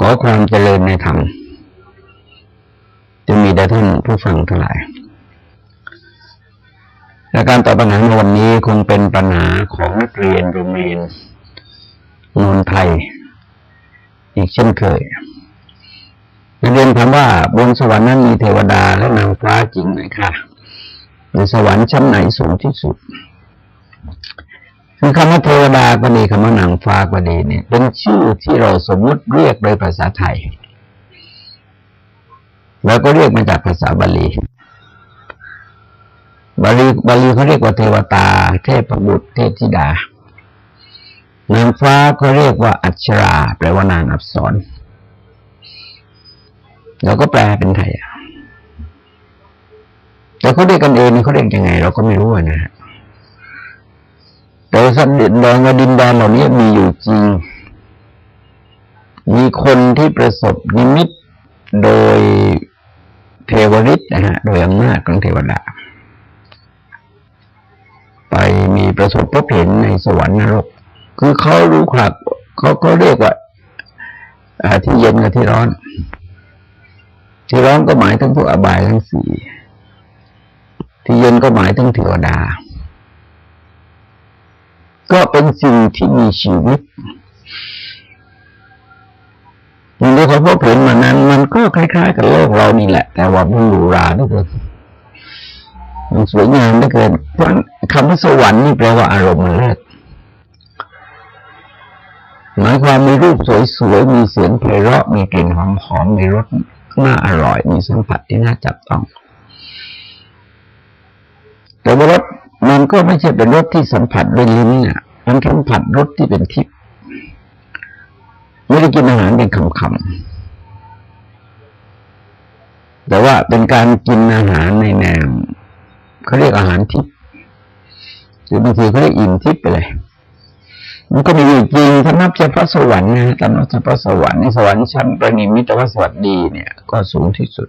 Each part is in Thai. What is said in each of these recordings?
ขอความเจริญในธรรมจะมีแด่ท่านผู้ฟังทั้งหลายและการตอบปัญหาในวันนี้คงเป็นปัญหาของนักเรียนโรงเรียนนนไทย อีกเช่นเคย นักเรียนถามว่าบนสวรรค์นั้นมีเทวดาและนางฟ้าจริงไหมคะในสวรรค์ชั้นไหนสูงที่สุด คือคำว่าเทวดาก็ดีคำว่านางฟ้าก็ดีเนี่ย เป็นชื่อที่เราสมมุติเรียกโดยภาษาไทย แล้วก็เรียกมาจากภาษาบาลีบาลีบาลีเขาเรียกว่าเทวตา เทพบุตรเทพธิดานางฟ้าก็เรียกว่าอัชรา แปลว่านางอับสรเราก็แปลเป็นไทยแต่เขาเรียกกันเองเขาเรียกยังไง เราก็ไม่รู้นะฮะ สัตว์ดินแดนกับดินแดนเหล่านี้มีอยู่จริง มีคนที่ประสบนิมิตโดยเทวฤทธิ์นะฮะโดยอำนาจของเทวดา ไปมีประสบพบเห็นในสวรรค์นรก คือเขารู้ครับเขาก็เรียกว่าที่เย็นกับที่ร้อน ที่ร้อนก็หมายถึงพวกอบายทั้งสี่ที่เย็นก็หมายถึงเทวดา ก็เป็นสิ่งที่มีชีวิตอย่างที่เขาพบเห็นมานั้น มันก็คล้ายๆ กับโลกเรานี่แหละ แต่ว่ามันหรูหราด้วยกันมันสวยงามด้วยเกินเพราะคำว่าสวรรค์นี่แปลว่าอารมณ์มันเลิศหมายความมีรูปสวยๆ มีเสียงเพลเราะ มีกลิ่นหอมๆ มีรสน่าอร่อย มีสัมผัสที่น่าจับต้อง แต่ว่ารส มันก็ไม่ใช่เป็นรสที่สัมผัสด้วยลิ้นเนี่ยมันสัมผัสรสที่เป็นทิพย์ไม่ได้กินอาหารเป็นคำๆแต่ว่าเป็นการกินอาหารในแนวเขาเรียกอาหารทิพย์หรือบางทีเขาเรียกอิ่มทิพย์ไปเลยมันก็มีอยู่จริงถ้านับเฉพาะสวรรค์นะถ้านับเฉพาะสวรรค์ในสวรรค์ชั้นประณีมิตรวสวัสดีเนี่ย ก็สูงที่สุด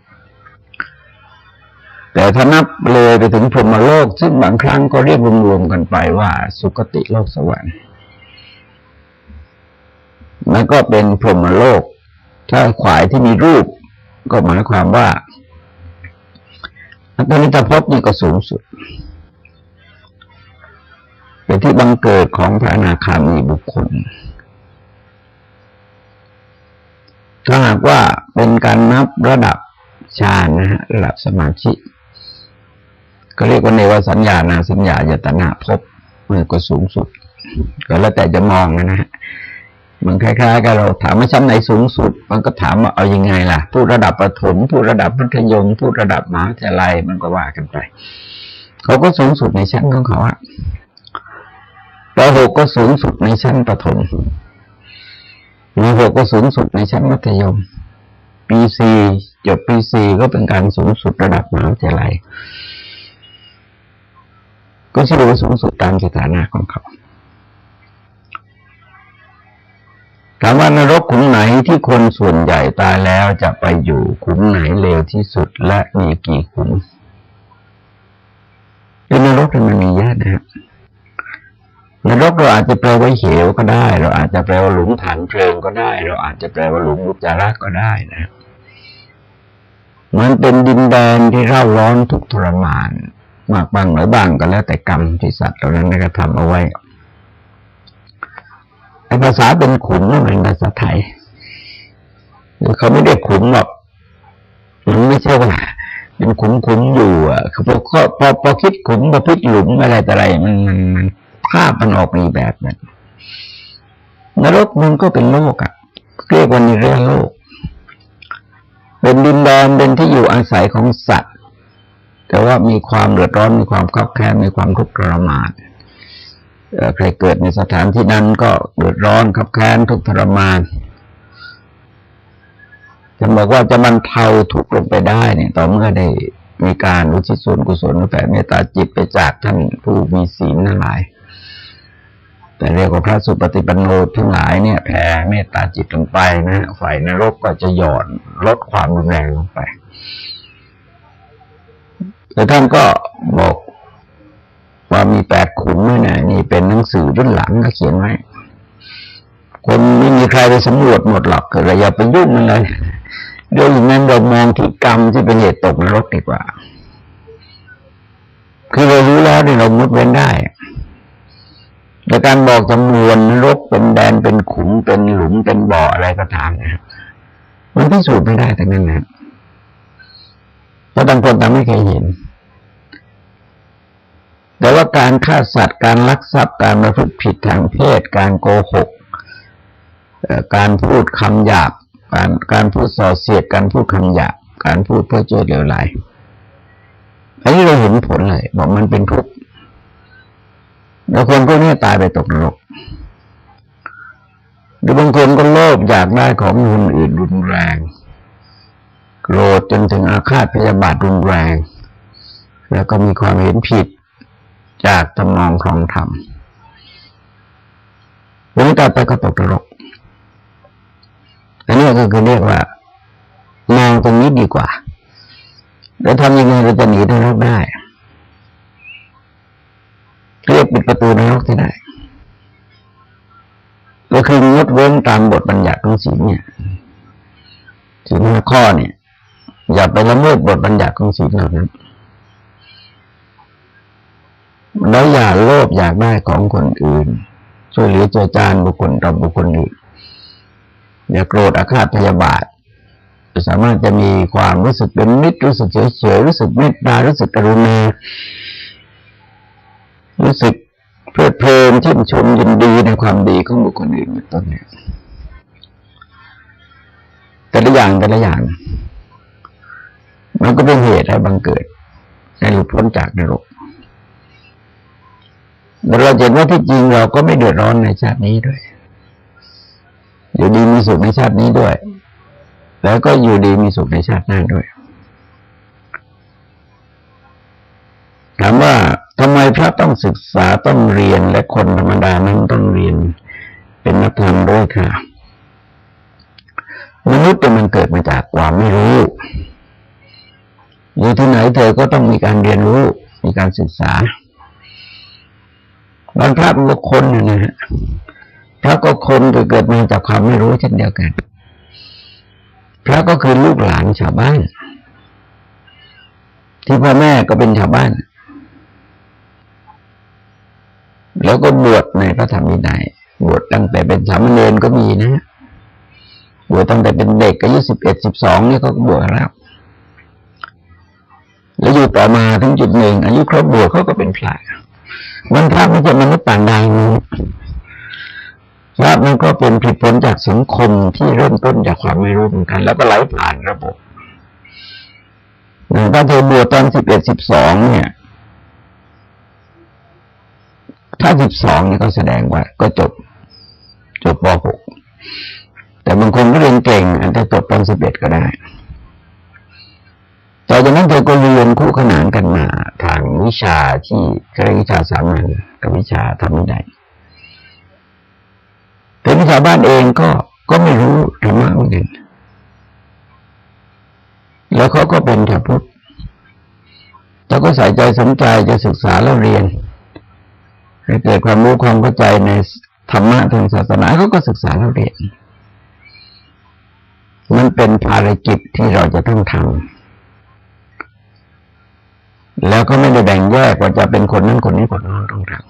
แต่ถ้านับเลยไปถึงพรหมโลก ซึ่งบางครั้งก็เรียกรวมๆกันไปว่า สุคติโลกสวรรค์มันก็เป็นพรหมโลก ถ้าขวายที่มีรูป ก็หมายความว่าอัตนิตภพนี่ก็สูงสุด เป็นที่บังเกิดของพระอนาคามีบุคคล ถ้าหากว่าเป็นการนับระดับฌานนะฮะระดับสมาธิ ก็เรียกว่าในวสัญญานาสัญญายตนาพบมันก็สูงสุด ก็แล้วแต่จะมองนะฮะมันคล้ายๆกับเราถามว่าชั้นไหนสูงสุด มันก็ถามว่าเอาอยัางไงล่ะผู้ระดับประถมผู้ระดับพัทยมผู้ระดับมหาวิทยาลัยมันก็ว่ากันไปเขาก็สูงสุดในชั้นของเขาอะปหกก็สูงสุดในชั้นประถมมหกก็สูงสุดในชั้นมัธยมปีสี่จบปีสี่ก็เป็นการสูงสุดระดับมหาวิทยาลัย ก็ชื่อว่าสูงสุดตามสถานะของเขาถามว่านรกขุมไหนที่คนส่วนใหญ่ตายแล้วจะไปอยู่ขุมไหนเลวที่สุดและมีกี่ขุมเป็นนรกมันมีเยอะนะนรกเราอาจจะแปลว่าเหวก็ได้ เราอาจจะแปลว่าหลุมฐานเพลิงก็ได้ เราอาจจะแปลว่าหลุมลุกจาระก็ได้นะมันเป็นดินแดนที่เร่าร้อนทุกทรมาน มากบ้างน้อยบ้างก็แล้วแต่กรรมที่สัตว์เหล่านั้นกระทำเอาไว้ไอ้ภาษาเป็นขุนนั่นเป็นภาษาไทยเขาไม่ได้ขุนหรอกมันไม่ใช่ว่าเป็นขุนขุนอยู่อะคือพอพอพอคิดขุนพอพิดหลุมอะไรแต่อะไรมันมันมันภาพมันออกมีแบบนั้นนรกมันก็เป็นโลกอะเรียกว่านิเรศโลก เป็นดินแดนเป็นที่อยู่อาศัยของสัตว์ แต่ว่ามีความเดือดร้อนมีความขับแค้นมีความทุกข์ทรมานใครเกิดในสถานที่นั้นก็เดือดร้อนขับแค้นทุกข์ทรมานจะบอกว่าจะบรรเทาทุกข์ลงไปได้เนี่ยต่อเมื่อได้มีการอุทิศส่วนกุศลแผ่เมตตาจิตไปจากท่านผู้มีศีลทั้งหลาย แต่เรียกว่าพระสุปฏิปันโนทั้งหลายเนี่ยแผ่เมตตาจิตลงไปนะฝ่ายนรกก็จะหย่อนลดความรุนแรงลงไป แต่ท่านก็บอกว่ามีแปดขุนด้วยนะนี่เป็นหนังสือรุ่นหลังก็เขียนไว้คนไม่มีใครไปสำรวจหมดหรอกเราอย่าไปยุ่งมันเลยโดยอย่างนั้นเรามองที่กรรมที่เป็นเหตุตกนรกดีกว่า คือเรารู้แล้วเนี่ยเรามุดเว้นได้แต่การบอกจำนวนนรกเป็นแดนเป็นขุมเป็นหลุมเป็นบ่ออะไรก็ตามนะมันพิสูจน์ไม่ได้แต่นั้นนะ เพราะต่างคนต่างไม่เคยเห็น แต่ว่าการฆ่าสัตว์การลักทรัพย์การมาพูดผิดทางเพศ การโกหกการพูดคำหยาบ การการพูดส่อเสียดการพูดคำหยาบ การพูดเพื่อเจอเลวไหลอันนี้เราเห็นผลเลยบอกมันเป็นทุกข์แล้วคนพวกนี้ตายไปตกนรกหรือบางคนก็โลภอยากได้ของคนอื่นรุนแรง โกรธจนถึงอาฆาตพยาบาทรุนแรง แล้วก็มีความเห็นผิดจากตำนองครองธรรมวันนี้ตายไปก็ตกนรกอันนี้ก็คือเรียกว่ามองตรงนี้ดีกว่า แล้วทำยังไงเราจะหนีนรกได้ เรียกปิดประตูนรกที่ได้ก็คืองดเว้นตามบทบัญญัติของศีลเนี่ยศีลห้าข้อเนี่ย อย่าไปละเมิดบทบัญญัติของศีลเหล่านั้นแล้วอย่าโลภอยากได้ของคนอื่น ช่วยเหลือเจอจานบุคคลต่อบุคคลอื่นอย่าโกรธอาฆาตพยาบาทสามารถจะมีความรู้สึกเป็นมิตรรู้สึกเฉยเฉยรู้สึกเมตตารู้สึกกรุณารู้สึกเพลิดเพลินชื่นชมยินดีในความดีของบุคคลอื่นเป็นต้นเนี่ยแต่ละอย่างแต่ละอย่าง มันก็เป็นเหตุให้บังเกิดให้หลุดพ้นจากนรกแต่เราเห็นว่าที่จริงเราก็ไม่เดือดร้อนในชาตินี้ด้วยอยู่ดีมีสุขในชาตินี้ด้วย แล้วก็อยู่ดีมีสุขในชาติหน้าด้วยถามว่าทำไมพระต้องศึกษาต้องเรียนและคนธรรมดานั้นต้องเรียน เป็นนักธรรมด้วยค่ะมนุษย์มันเกิดมาจากความไม่รู้ อยู่ที่ไหนเธอก็ต้องมีการเรียนรู้มีการศึกษาบางพระบางคนนะฮะพระก็คนเกิดมาจากความไม่รู้เช่นเดียวกัน พระก็คือลูกหลานชาวบ้าน ที่พ่อแม่ก็เป็นชาวบ้าน แล้วก็บวชในพระธรรมวินัยบวชตั้งแต่เป็นสามเณรก็มีนะบวชตั้งแต่เป็นเด็กอายุสิบเอ็ดสิบสองเนี่ยก็บวชแล้ว แล้วอยู่ต่อมาถึงจุดหนึ่งอายุครบบวชเขาก็เป็นพระมันพระไม่ใช่มนุษย์ต่างดาวและมันก็เป็นผิดผลจากสังคมที่เริ่มต้นจากความไม่รู้เหมือนกัน แล้วก็ไหลผ่านระบบถ้าเธอบวชตอนสิบเอ็ดสิบสองเนี่ย ถ้าสิบสองเนี่ยก็แสดงว่า ก็จบ จบปหกแต่บางคนก็เรียนเก่งอาจจะจบตอนสิบเอ็ดก็ได้ต่อจากนั้นเธอก็เรียน คู่ขนานกันมาทางวิชาที่เรียกวิชาสามัญกับวิชาทำไม่ได้ถึงชาวบ้านเองก็ก็ไม่รู้ธรรมะเหมือนกันแล้วเขาก็เป็นชาวพุทธแล้วก็ใส่ใจสนใจจะศึกษาแล้วเรียนให้เกิดความรู้ความเข้าใจในธรรมะทางศาสนาเขาก็ศึกษาแล้วเรียน มันเป็นภารกิจที่เราจะต้องทำ แล้วก็ไม่ได้แบ่งแยกว่าจะเป็นคนนั้นคนนี้คนนั้นต้องทำ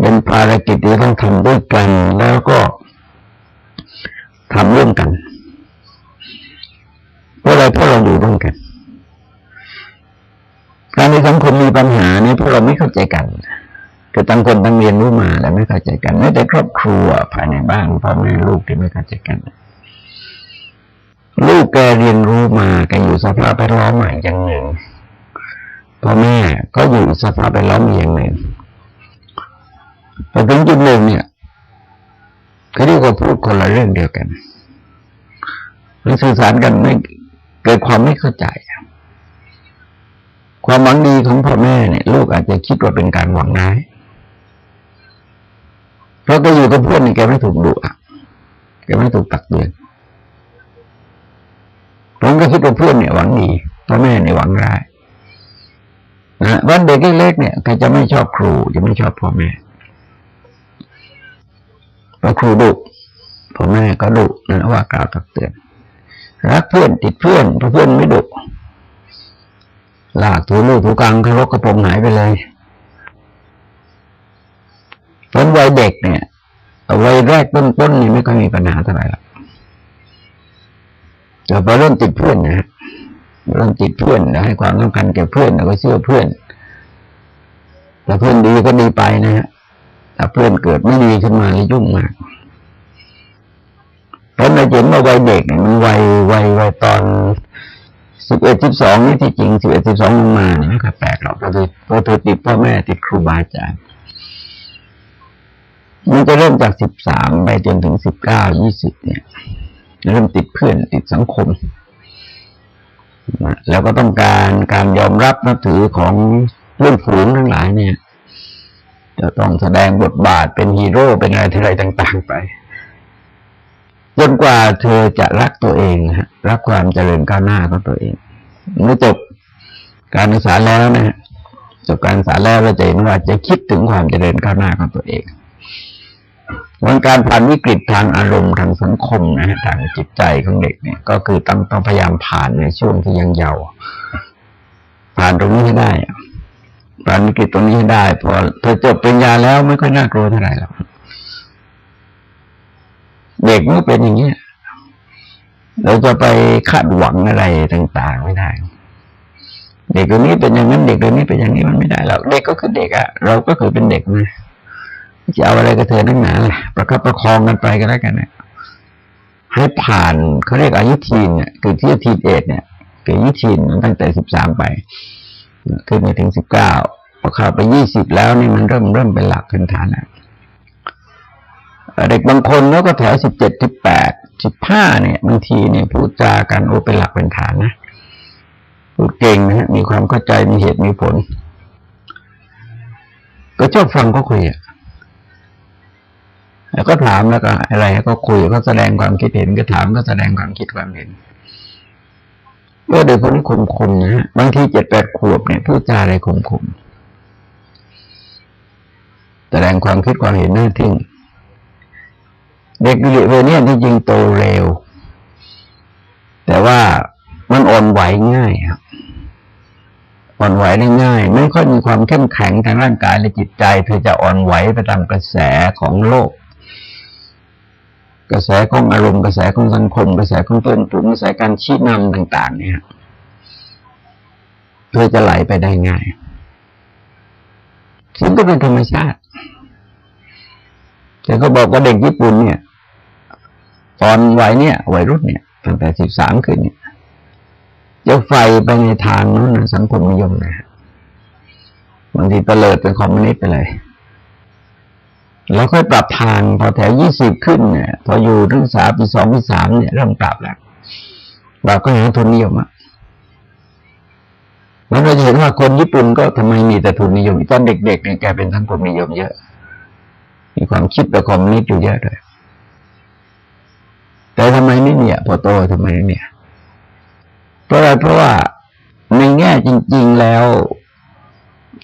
เป็นภารกิจที่ต้องทำด้วยกัน แล้วก็ทำร่วมกันเพราะอะไรเพราะเราอยู่ร่วมกัน การในสังคมมีปัญหาเนี่ยเพราะเราไม่เข้าใจกันคือต่างคนต่างเรียนรู้มาแล้วไม่เข้าใจกันไม่แต่ครอบครัวภายในบ้านพ่อแม่ลูกที่ไม่เข้าใจกัน ลูกแกเรียนรู้มาแกอยู่สภาพแวดล้อมใหม่อย่างหนึ่งพ่อแม่ก็อยู่สภาพแวดล้อมอย่างหนึ่งพอถึงจุดหนึ่งเนี่ยเขาเรียกว่าพูดคนละเรื่องเดียวกันหรือสื่อสารกันไม่เกิดความไม่เข้าใจ ความหวังดีของพ่อแม่เนี่ย ลูกอาจจะคิดว่าเป็นการหวังร้ายเพราะก็อยู่กับเพื่อนนี่แกไม่ถูกดุอะแกไม่ถูกตักเตือน ผมก็คิดว่าเพื่อนเนี่ยหวังดีพ่อแม่เนี่ยหวังร้ายนะวันเด็กเล็กเนี่ยใครจะไม่ชอบครูจะไม่ชอบพ่อแม่ราะครูดุพ่อแม่ก็ดุนั่นว่ากล่าวตักเตือนรักเพื่อนติดเพื่อนเพราะเพื่อนไม่ดุลากถูลูกถูกังคารกกระปงหายไปเลยตอนวัยเด็กเนี่ยวัยแรกต้นๆนี่ไม่ค่อยมีปัญหาเท่าไหร่หรอก แต่พอเริ่มติดเพื่อนนะเริ่มติดเพื่อนแล้วให้ความสำคัญแก่เพื่อนแล้วก็เชื่อเพื่อนถ้าเพื่อนดีก็ดีไปนะฮะถ้าเพื่อนเกิดไม่ดีขึ้นมายุ่งมากเพราะในเห็นว่าวัยเด็กเนี่ยมันวัยวัยวัยตอนสิบเอ็ดสิบสองนี่ที่จริงสิบเอ็ดสิบสองลงมาเนี่ยไม่ค่อยแปลกหรอกเราะเธอเราเธอติดพ่อแม่ติดครูบาอาจารย์มันจะเริ่มจากสิบสามไปจนถึงสิบเก้ายี่สิบเนี่ย เริ่มติดเพื่อนติดสังคม แล้วก็ต้องการการยอมรับนับถือของเพื่อนฝูงทั้งหลายเนี่ย จะต้องแสดงบทบาทเป็นฮีโร่เป็นอะไรอะไรต่าง ๆ ไปจนกว่าเธอจะรักตัวเองฮะรักความเจริญก้าวหน้าของตัวเองเมื่อจบการศึกษาแล้วนะฮะจบการศึกษาแล้วเราจะเห็นว่าจะคิดถึงความเจริญก้าวหน้าของตัวเอง วันการผ่านวิกฤตทางอารมณ์ทางสังคมนะฮะทางจิตใจของเด็กเนี่ย ก็คือต้องต้องพยายามผ่านในช่วงที่ยังเยาว์ผ่านตรงนี้ให้ได้ผ่านวิกฤตตรงนี้ให้ได้พอพอจบปริญญาแล้วไม่ค่อยน่ากลัวเท่าไหร่หรอกเด็กมันเป็นอย่างเงี้ยเราจะไปคาดหวังอะไรต่าง ๆ ไม่ได้ เด็กคนนี้เป็นอย่างนั้นเด็กคนนี้เป็นอย่างนี้มันไม่ได้หรอกเด็กก็คือเด็กอะเราก็คือเป็นเด็กมา จะเอาอะไรก็เธอนั่งหนาเลยประคับประคองกันไปก็แล้วกันเนี่ยให้ผ่านเขาเรียกอายุทีนเนี่ยคือที่ทีนเอ็ดเนี่ยคืออายุทีนตั้งแต่สิบสามไปขึ้นไปถึงสิบเก้าพอเข้าไปยี่สิบแล้วนี่มันเริ่มเริ่มเป็นหลักเป็นฐานแล้วเด็กบางคนแล้วก็แถวสิบเจ็ดสิบแปดสิบห้าเนี่ยบางทีเนี่ยพูดจากันโอเป็นหลักเป็นฐานนะพูดเก่งนะฮะมีความเข้าใจมีเหตุมีผล ก็ชอบฟังก็คุยอะ แล้วก็ถามแล้วก็อะไรก็คุยก็แสดงความคิดเห็นก็ถามก็แสดงความคิดความเห็นก็เด็กคนนี้คมคมนะฮะบางทีเจ็ดแปดขวบเนี่ยพูดจาอะไรคมคมแสดงความคิดความเห็นน่าทึ่งเด็กเด็กเนี่ยที่จริงโตเร็ว แต่ว่ามันอ่อนไหวง่ายครับอ่อนไหวได้ง่าย ไม่ค่อยมีความเข้มแข็งทางร่างกายและจิตใจเธอจะอ่อนไหวไปตามกระแสของโลก กระแสของอารมณ์กระแสของสังคม กระแสของเพื่อนกระแสการชี้นำต่าง ๆ เนี่ยเพื่อจะไหลไปได้ง่ายซึ่งก็เป็นธรรมชาติแต่ก็บอกว่าเด็กญี่ปุ่นเนี่ยตอนวัยเนี่ยวัยรุ่นเนี่ยตั้งแต่สิบสามขึ้นเนี่ยจะไฟไปในทางนั้นสังคมนิยมนะบางทีเตลิดเป็นคอมมิวนิสต์ไปเลย แล้วค่อยปรับทางพอแถวยี่สิบขึ้นเนี่ยพออยู่ทั้งสามปีสองปีสามเนี่ยเริ่มปรับแล้วปรับก็หาทุนนิยมอะแล้วเราจะเห็นว่าคนญี่ปุ่นก็ทำไมมีแต่ทุนนิยมตอนเด็กๆเนี่ยแกเป็นทั้งคนนิยมเยอะ มีความคิดแบบคอมมิวนิสต์อยู่เยอะเลยแต่ทำไมไม่เนี่ย พอโตทำไมไม่เนี่ยเพราะอะไรเพราะว่าในแง่จริง ๆแล้ว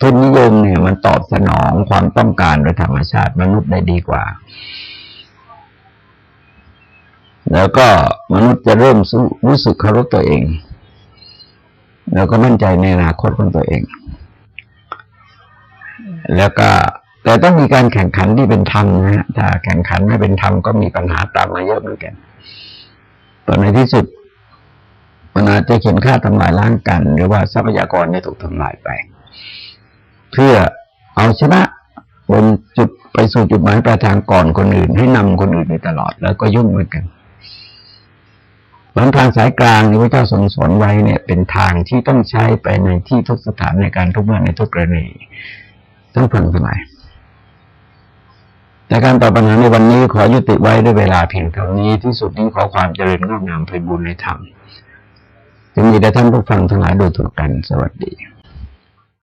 ทุนนิยมเนี่ย มันตอบสนองความต้องการโดยธรรมชาติมนุษย์ได้ดีกว่า แล้วก็มนุษย์จะเริ่มรู้สึกเคารพตัวเอง แล้วก็มั่นใจในอนาคตของตัวเอง แล้วก็แต่ต้องมีการแข่งขันที่เป็นธรรมนะฮะถ้าแข่งขันไม่เป็นธรรมก็มีปัญหาตามมาเยอะเหมือนกันตอนในที่สุดมันอาจจะเขียนค่าทำลายล้างกัน หรือว่าทรัพยากรเนี่ยถูกทำลายไป เพื่อเอาชนะบนจุดไปสู่จุดหมายปลายทางก่อนคนอื่น ให้นำคนอื่นไปตลอดแล้วก็ยุ่งเหมือนกันหลังทางสายกลางที่พระเจ้าทรงสอนไว้เนี่ย เป็นทางที่ต้องใช้ไปในที่ทุกสถานในการทุกเมื่อในทุกกรณีต้องฟังสมัยแต่การตอบปัญหาในวันนี้ขอยุติไว้ด้วยเวลาเพียงเท่านี้ที่สุดนี้ขอความเจริญงอกงามไปบุญในธรรมจะมีแต่ท่านผู้ฟังทั้งหลายโดยทั่วกันสวัสดี